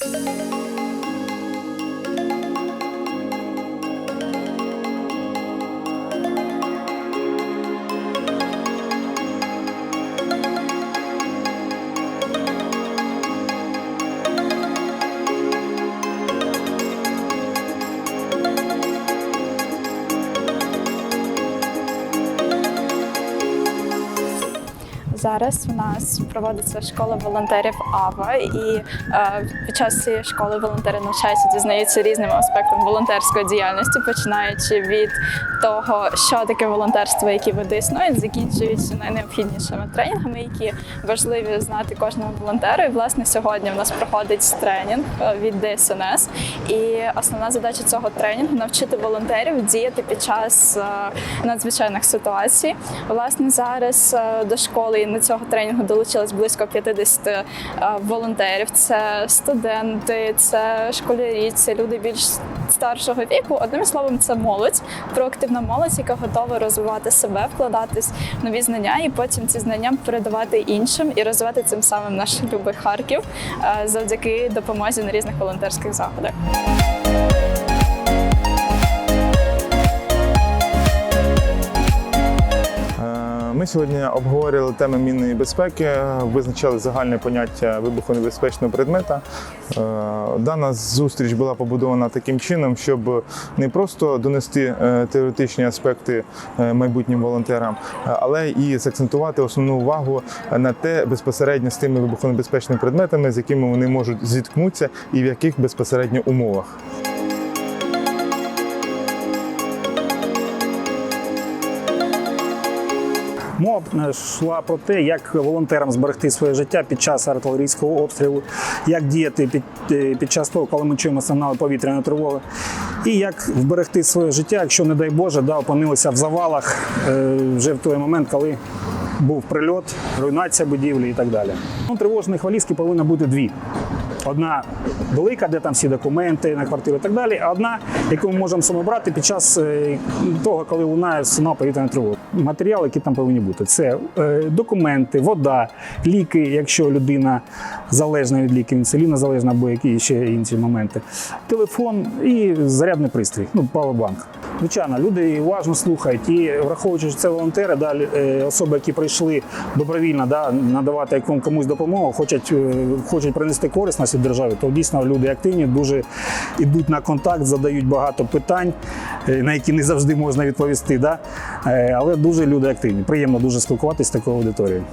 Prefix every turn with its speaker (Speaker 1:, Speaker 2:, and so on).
Speaker 1: Thank you. Зараз у нас проводиться школа волонтерів АВА, і е, під час цієї школи волонтери навчаються, дізнаються різним аспектам волонтерської діяльності, починаючи від того, що таке волонтерство, які види існують, закінчуючи найнеобхіднішими тренінгами, які важливі знати кожному волонтеру. І власне сьогодні в нас проходить тренінг е, від ДСНС. І основна задача цього тренінгу навчити волонтерів діяти під час е, надзвичайних ситуацій. Власне, зараз е, до школи на цього тренінгу долучилось близько 50 е, волонтерів. Це студенти, це школярі, це люди більш старшого віку. Одним словом, це молодь, проактивна молодь, яка готова розвивати себе, вкладатись в нові знання, і потім ці знання передавати іншим і розвивати цим самим наш любий Харків е, завдяки допомозі на різних волонтерських заходах.
Speaker 2: Ми сьогодні обговорювали теми мінної безпеки, визначали загальне поняття вибухонебезпечного предмета. Е, Дана зустріч була побудована таким чином, щоб не просто донести е, теоретичні аспекти е, майбутнім волонтерам, але і закцентувати основну увагу на те безпосередньо з тими вибухонебезпечними предметами, з якими вони можуть зіткнутися, і в яких безпосередньо умовах.
Speaker 3: Мова е, йшла про те, як волонтерам зберегти своє життя під час артилерійського обстрілу, як діяти під, е, під час того, коли ми чуємо сигнали повітряної тривоги, і як вберегти своє життя, якщо, не дай Боже, да, опинилися в завалах е, вже в той момент, коли був прильот, руйнація будівлі і так далі. Ну, тривожних валізки повинно бути дві. Одна велика, де там всі документи на квартиру і так далі, а одна, яку ми можемо саме брати під час е, того, коли лунає сигнал повітряної тривоги. Матеріали, які там повинні бути, це е, документи, вода, ліки, якщо людина залежна від ліків, інсуліна залежна або які ще інші моменти, телефон і зарядний пристрій, ну павербанк. Звичайно, люди уважно слухають і враховуючи, що це волонтери, да, е, особи, які прийшли добровільно да, надавати комусь допомогу, хочуть, е, хочуть принести корисність від держави, то дійсно люди активні, дуже йдуть на контакт, задають багато питань, е, на які не завжди можна відповісти. Да? Але дуже люди активні. Приємно дуже спілкуватися з такою аудиторією.